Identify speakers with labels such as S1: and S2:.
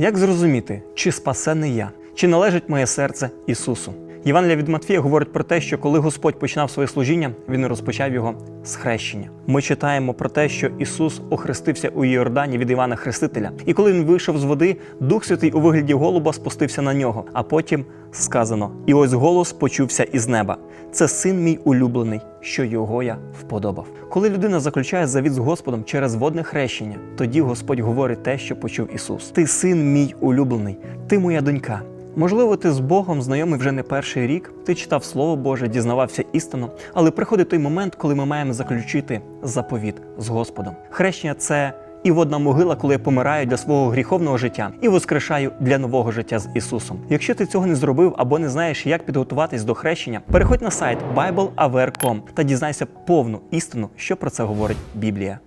S1: Як зрозуміти, чи спасений я, чи належить моє серце Ісусу? Євангелія від Матфія говорить про те, що коли Господь починав своє служіння, він розпочав його з хрещення. Ми читаємо про те, що Ісус охрестився у Йордані від Івана Хрестителя. І коли він вийшов з води, Дух Святий у вигляді голуба спустився на нього. А потім сказано: І ось голос почувся із неба. Це син мій улюблений, що його я вподобав. Коли людина заключає завіт з Господом через водне хрещення, тоді Господь говорить те, що почув Ісус: Ти син мій улюблений, ти моя донька. Можливо, ти з Богом знайомий вже не перший рік, ти читав Слово Боже, дізнавався істину, але приходить той момент, коли ми маємо заключити заповіт з Господом. Хрещення це і водна могила, коли я помираю для свого гріховного життя і воскрешаю для нового життя з Ісусом. Якщо ти цього не зробив або не знаєш, як підготуватись до хрещення, переходь на сайт BibleAware.com та дізнайся повну істину, що про це говорить Біблія.